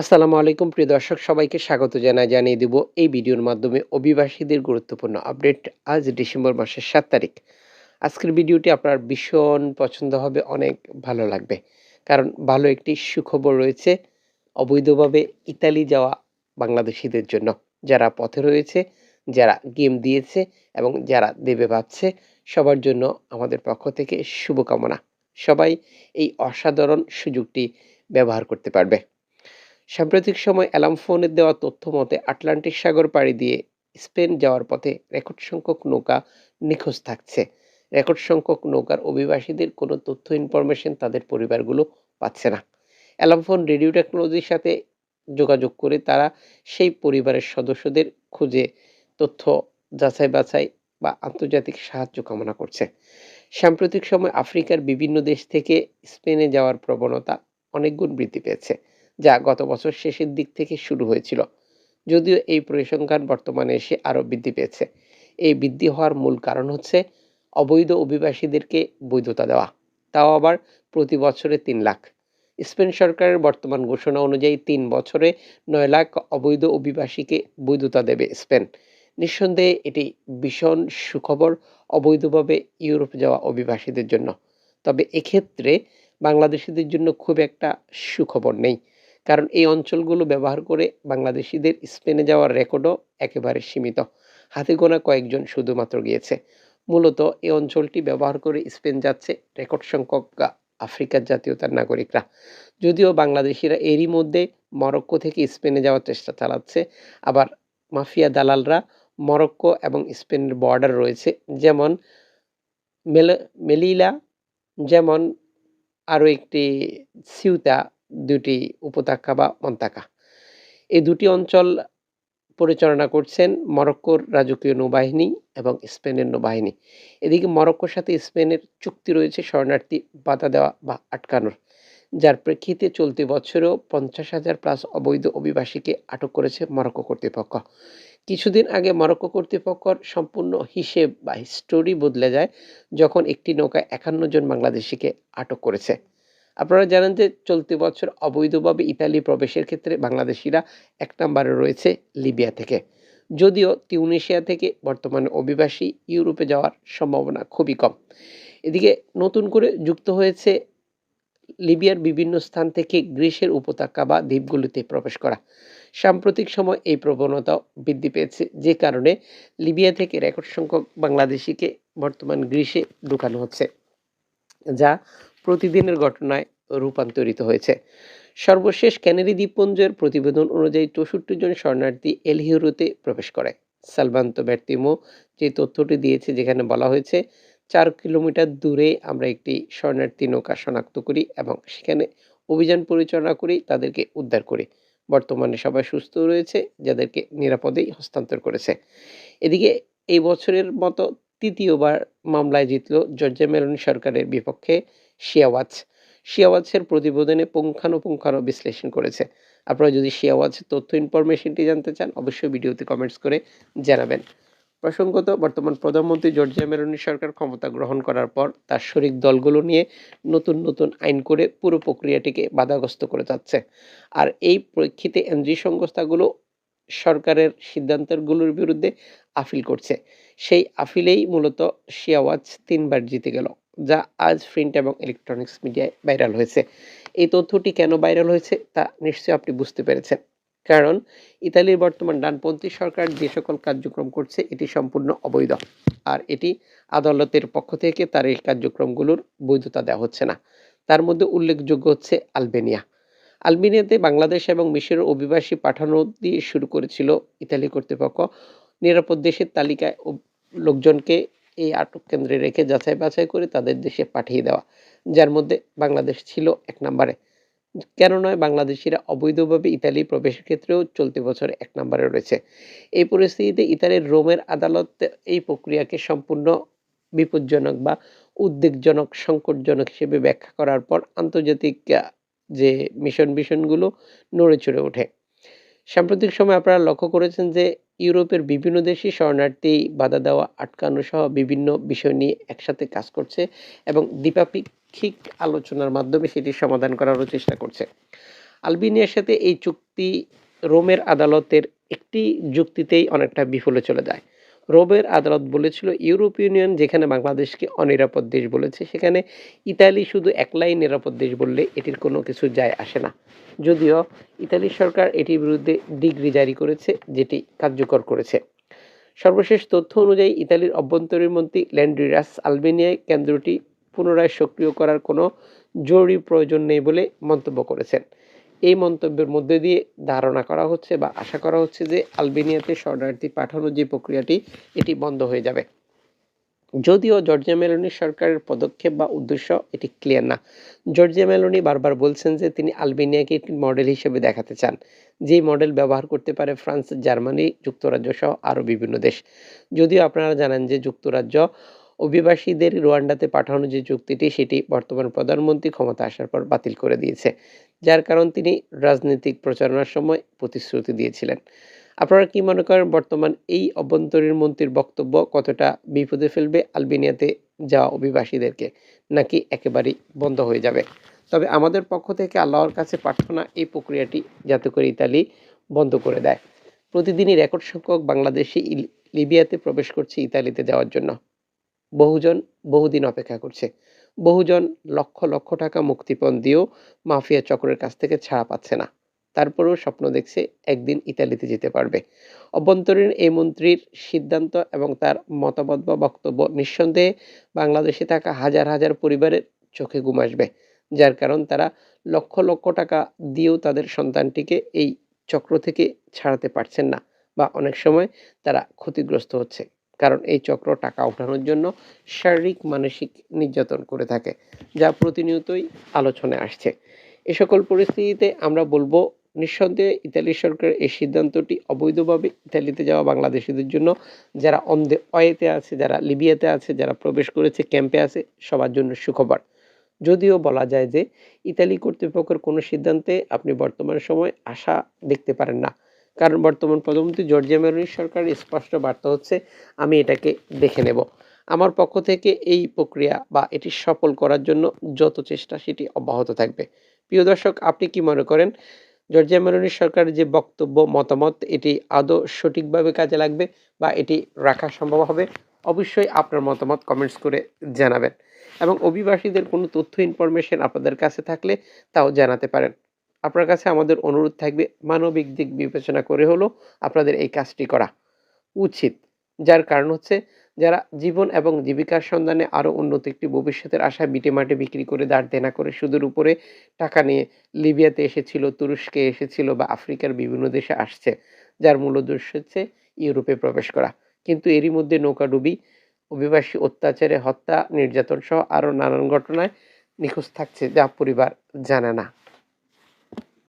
আসসালামু আলাইকুম, প্রিয় দর্শক, সবাইকে স্বাগত জানাই, জানিয়ে দিব এই ভিডিওর মাধ্যমে অভিবাসীদের গুরুত্বপূর্ণ আপডেট আজ ডিসেম্বর মাসের সাত তারিখ। আজকের ভিডিওটি আপনার ভীষণ পছন্দ হবে, অনেক ভালো লাগবে। কারণ ভালো একটি সুখবর রয়েছে, অবৈধভাবে ইতালি যাওয়া বাংলাদেশিদের জন্য। যারা পথে রয়েছে, যারা গেম দিয়েছে এবং যারা দেবে ভাবছে, সবার জন্য আমাদের পক্ষ থেকে শুভকামনা। সবাই এই অসাধারণ সুযোগটি ব্যবহার করতে পারবে। সাম্প্রতিক সময় অ্যালার্ম ফোনের দেওয়া তথ্য মতে, আটলান্টিক সাগর পাড়ি দিয়ে স্পেন যাওয়ার পথে রেকর্ড সংখ্যক নৌকা নিখোঁজ থাকছে। রেকর্ড সংখ্যক নৌকার অভিবাসীদের কোনো তথ্য, ইনফরমেশন তাদের পরিবারগুলো পাচ্ছে না। অ্যালার্ম ফোন রেডিও টেকনোলজির সাথে যোগাযোগ করে তারা সেই পরিবারের সদস্যদের খুঁজে তথ্য যাচাই বাছাই বা আন্তর্জাতিক সাহায্য কামনা করছে। সাম্প্রতিক সময় আফ্রিকার বিভিন্ন দেশ থেকে স্পেনে যাওয়ার প্রবণতা অনেক গুণ বৃদ্ধি পেয়েছে। যা গত বছর শেষের দিক থেকে শুরু হয়েছিল। যদিও এই পরিসংখ্যান বর্তমানে এসে আরও বৃদ্ধি পেয়েছে। এই বৃদ্ধি হওয়ার মূল কারণ হচ্ছে অবৈধ অভিবাসীদেরকে বৈধতা দেওয়া। তাও আবার প্রতি বছরে তিন লাখ। স্পেন সরকারের বর্তমান ঘোষণা অনুযায়ী তিন বছরে নয় লাখ অবৈধ অভিবাসীকে বৈধতা দেবে স্পেন। নিঃসন্দেহে এটি ভীষণ সুখবর অবৈধভাবে ইউরোপ যাওয়া অভিবাসীদের জন্য। তবে এক্ষেত্রে বাংলাদেশিদের জন্য খুব একটা সুখবর নেই। কারণ এই অঞ্চলগুলো ব্যবহার করে বাংলাদেশিদের স্পেনে যাওয়ার রেকর্ডও একেবারে সীমিত। হাতে গোনা কয়েকজন শুধুমাত্র গিয়েছে। মূলত এই অঞ্চলটি ব্যবহার করে স্পেন যাচ্ছে রেকর্ড সংখ্যক আফ্রিকার জাতীয়তার নাগরিকরা। যদিও বাংলাদেশিরা এরই মধ্যে মরক্কো থেকে স্পেনে যাওয়ার চেষ্টা চালাচ্ছে, আবার মাফিয়া দালালরা মরক্কো এবং স্পেনের বর্ডার রয়েছে। যেমন মেল মেলিলা, যেমন আরও একটি সিউতা দুটি উপত্যকা বা মন্তাকা এই দুটি অঞ্চল পরিচালনা করছেন মরক্কোর রাজকীয় নৌবাহিনী এবং স্পেনের নৌবাহিনী। এদিকে মরক্কোর সাথে স্পেনের চুক্তি রয়েছে শরণার্থী বাধা দেওয়া বা আটকানোর। যার প্রেক্ষিতে চলতি বছরেও পঞ্চাশ হাজার প্লাস অবৈধ অভিবাসীকে আটক করেছে মরক্কো কর্তৃপক্ষ। কিছুদিন আগে মরক্কো কর্তৃপক্ষর সম্পূর্ণ হিসেব বা হিস্টোরি বদলে যায় যখন একটি নৌকায় একান্ন জন বাংলাদেশিকে আটক করেছে। আপনারা জানেন যে চলতি বছর অবৈধভাবে ইতালি প্রবেশের ক্ষেত্রে বাংলাদেশিরা এক নম্বরে রয়েছে লিবিয়া থেকে। যদিও তিউনেশিয়া থেকে বর্তমানে অভিবাসী ইউরোপে যাওয়ার সম্ভাবনা খুবই কম। এদিকে নতুন করে যুক্ত হয়েছে লিবিয়ার বিভিন্ন স্থান থেকে গ্রীসের উপত্যকা বা দ্বীপগুলিতে প্রবেশ করা। সাম্প্রতিক সময় এই প্রবণতাও বৃদ্ধি পেয়েছে, যে কারণে লিবিয়া থেকে রেকর্ড সংখ্যক বাংলাদেশিকে বর্তমান গ্রীসে ঢুকানো হচ্ছে, যা প্রতিদিনের ঘটনায় রূপান্তরিত হয়েছে। সর্বশেষ ক্যানারি দ্বীপপুঞ্জের প্রতিবেদন অনুযায়ী চৌষট্টি জন শরণার্থী এল হিরোতে প্রবেশ করে। সালভান্ত ব্যর্তিমো যে তথ্যটি দিয়েছে যেখানে বলা হয়েছে, চার কিলোমিটার দূরে আমরা একটি শরণার্থী নৌকা শনাক্ত করি এবং সেখানে অভিযান পরিচালনা করি, তাদেরকে উদ্ধার করি। বর্তমানে সবাই সুস্থ রয়েছে, যাদেরকে নিরাপদেই হস্তান্তর করেছে। এদিকে এই বছরের মতো তৃতীয়বার মামলায় জিতল জর্জিয়া মেলনি সরকারের বিপক্ষে শিয়াওয়াজ শিয়াওয়াজের প্রতিবেদনে পুঙ্খানুপুঙ্খানু বিশ্লেষণ করেছে। আপনারা যদি শিয়াওয়াজের তথ্য ইনফরমেশনটি জানতে চান, অবশ্যই ভিডিওতে কমেন্টস করে জানাবেন। প্রসঙ্গত, বর্তমান প্রধানমন্ত্রী জর্জিয়া মেরনি সরকার ক্ষমতা গ্রহণ করার পর তার শরিক দলগুলো নিয়ে নতুন নতুন আইন করে পুরো প্রক্রিয়াটিকে বাধাগ্রস্ত করে যাচ্ছে। আর এই প্রেক্ষিতে এনজি সংস্থাগুলো সরকারের সিদ্ধান্তগুলোর বিরুদ্ধে আপিল করছে। সেই আপিলেই মূলত শিয়াওয়াজ তিনবার জিতে গেল, যা আজ প্রিন্ট এবং ইলেকট্রনিক্স মিডিয়ায় ভাইরাল হয়েছে। এই তথ্যটি কেন ভাইরাল হয়েছে তা নিশ্চয়ই আপনি বুঝতে পেরেছেন। কারণ ইতালির বর্তমান ডানপন্থী সরকার যে সকল কার্যক্রম করছে, এটি সম্পূর্ণ অবৈধ। আর এটি আদালতের পক্ষ থেকে তার এই কার্যক্রমগুলোর বৈধতা দেওয়া হচ্ছে না। তার মধ্যে উল্লেখযোগ্য হচ্ছে আলবেনিয়া। আলবেনিয়াতে বাংলাদেশ এবং মিশরের অভিবাসী পাঠানো দিয়ে শুরু করেছিল ইতালি কর্তৃপক্ষ। নিরাপদ দেশের তালিকায় লোকজনকে এই আটক কেন্দ্রে রেখে যাচাই বাছাই করে তাদের দেশে পাঠিয়ে দেওয়া, যার মধ্যে বাংলাদেশ ছিল এক নম্বরে। কেন নয়, বাংলাদেশিরা অবৈধভাবে ইতালি প্রবেশের ক্ষেত্রেও চলতি বছর এক নম্বরে রয়েছে। এই পরিস্থিতিতে ইতালির রোমের আদালত এই প্রক্রিয়াকে সম্পূর্ণ বিপজ্জনক বা উদ্বেগজনক, সংকটজনক হিসেবে ব্যাখ্যা করার পর আন্তর্জাতিক যে মিশন মিশনগুলো নড়ে চড়ে ওঠে। সাম্প্রতিক সময় আপনারা লক্ষ্য করেছেন যে ইউরোপের বিভিন্ন দেশে শরণার্থী বাধা দেওয়া, আটকানো সহ বিভিন্ন বিষয় নিয়ে একসাথে কাজ করছে এবং দ্বিপাক্ষিক আলোচনার মাধ্যমে সেটি সমাধান করারও চেষ্টা করছে। আলবেনিয়ার সাথে এই চুক্তি রোমের আদালতের একটি যুক্তিতেই অনেকটা বিফলে চলে যায়। রোমের আদালত বলেছিল ইউরোপীয় ইউনিয়ন, যেখানে বাংলাদেশকে অনিরাপদ দেশ বলেছে, সেখানে ইতালি শুধু একলাই নিরাপদ দেশ বললে এটির কোনো কিছু যায় আসে না। যদিও ইতালি সরকার এটির বিরুদ্ধে ডিগ্রি জারি করেছে, যেটি কার্যকর করেছে। সর্বশেষ তথ্য অনুযায়ী, ইতালির অভ্যন্তরীণ মন্ত্রী ল্যান্ড্রিরাস আলবেনিয়ায় কেন্দ্রটি পুনরায় সক্রিয় করার কোনো জরুরি প্রয়োজন নেই বলে মন্তব্য করেছেন। এই মন্তব্যের মধ্যে দিয়ে ধারণা করা হচ্ছে বা আশা করা হচ্ছে যে আলবেনিয়াতে শরণার্থী পাঠানোর যে প্রক্রিয়াটি, এটি বন্ধ হয়ে যাবে। যদিও জর্জিয়া মেলোনির সরকারের পদক্ষেপ বা উদ্দেশ্য এটি ক্লিয়ার না। জর্জিয়া মেলোনি বারবার বলছেন যে তিনি আলবেনিয়াকে একটি মডেল হিসেবে দেখাতে চান, যেই মডেল ব্যবহার করতে পারে ফ্রান্স, জার্মানি, যুক্তরাজ্য সহ আরও বিভিন্ন দেশ। যদিও আপনারা জানেন যে যুক্তরাজ্য অভিবাসীদের রুয়ান্ডাতে পাঠানোর যে চুক্তিটি, সেটি বর্তমান প্রধানমন্ত্রী ক্ষমতা আসার পর বাতিল করে দিয়েছে। যার কারণ তিনি রাজনৈতিক প্রচারণার সময় প্রতিশ্রুতি দিয়েছিলেন। আপনারা কি মনে করেন বর্তমান এই অভ্যন্তরীণ মন্ত্রীর বক্তব্য কতটা বিপদে ফেলবে আলবেনিয়াতে যাওয়া অভিবাসীদেরকে, নাকি একেবারেই বন্ধ হয়ে যাবে? তবে আমাদের পক্ষ থেকে আল্লাহর কাছে প্রার্থনা, এই প্রক্রিয়াটি যাতে করে ইতালি বন্ধ করে দেয়। প্রতিদিনই রেকর্ড সংখ্যক বাংলাদেশি লিবিয়াতে প্রবেশ করছে ইতালিতে যাওয়ার জন্য। বহুজন বহুদিন অপেক্ষা করছে। বহুজন লক্ষ লক্ষ টাকা মুক্তিপণ দিয়েও মাফিয়া চক্রের কাছ থেকে ছাড়া পাচ্ছে না। তারপরেও স্বপ্ন দেখছে একদিন ইতালিতে যেতে পারবে। অভ্যন্তরীণ এই মন্ত্রীর সিদ্ধান্ত এবং তার মতামত বা বক্তব্য নিঃসন্দেহে বাংলাদেশে থাকা হাজার হাজার পরিবারের চোখে ঘুম আসবে, যার কারণ তারা লক্ষ লক্ষ টাকা দিয়েও তাদের সন্তানটিকে এই চক্র থেকে ছাড়াতে পারছেন না বা অনেক সময় তারা ক্ষতিগ্রস্ত হচ্ছে। কারণ এই চক্র টাকা ওঠানোর জন্য শারীরিক, মানসিক নির্যাতন করে থাকে, যা প্রতিনিয়তই আলোচনায় আসছে। এ সকল পরিস্থিতিতে আমরা বলব, নিঃসন্দেহে ইতালি সরকারের এই সিদ্ধান্তটি অবৈধভাবে ইতালিতে যাওয়া বাংলাদেশিদের জন্য, যারা অন্দে অয়েতে আছে, যারা লিবিয়াতে আছে, যারা প্রবেশ করেছে, ক্যাম্পে আছে, সবার জন্য সুখবর। যদিও বলা যায় যে ইতালি কর্তৃপক্ষের কোনো সিদ্ধান্তে আপনি বর্তমান সময় আশা দেখতে পারেন না। কারণ বর্তমান প্রধানমন্ত্রী জর্জিয়া মেলোনির সরকারের স্পষ্ট বার্তা হচ্ছে, আমি এটাকে দেখে নেব। আমার পক্ষ থেকে এই প্রক্রিয়া বা এটি সফল করার জন্য যত চেষ্টা, সেটি অব্যাহত থাকবে। প্রিয় দর্শক, আপনি কি মনে করেন, জর্জিয়া মেলোনির সরকারের যে বক্তব্য, মতামত, এটি আদৌ সঠিকভাবে কাজে লাগবে বা এটি রাখা সম্ভব হবে? অবশ্যই আপনার মতামত কমেন্টস করে জানাবেন। এবং অভিবাসীদের কোনো তথ্য, ইনফরমেশন আপনাদের কাছে থাকলে তাও জানাতে পারেন। আপনার কাছে আমাদের অনুরোধ থাকবে, মানবিক দিক বিবেচনা করে হলো আপনাদের এই কাজটি করা উচিত। যার কারণ হচ্ছে, যারা জীবন এবং জীবিকার সন্ধানে আরও উন্নত একটি ভবিষ্যতের আশায় বিটে মাঠে বিক্রি করে দাঁড় দেনা করে সুদের উপরে টাকা নিয়ে লিবিয়াতে এসেছিল, তুরস্কে এসেছিল বা আফ্রিকার বিভিন্ন দেশে আসছে, যার মূল উদ্দেশ্য হচ্ছে ইউরোপে প্রবেশ করা। কিন্তু এরই মধ্যে নৌকাডুবি, অভিবাসী অত্যাচারে হত্যা, নির্যাতন সহ আরও নানান ঘটনায় নিখোঁজ থাকছে যা পরিবার জানে না।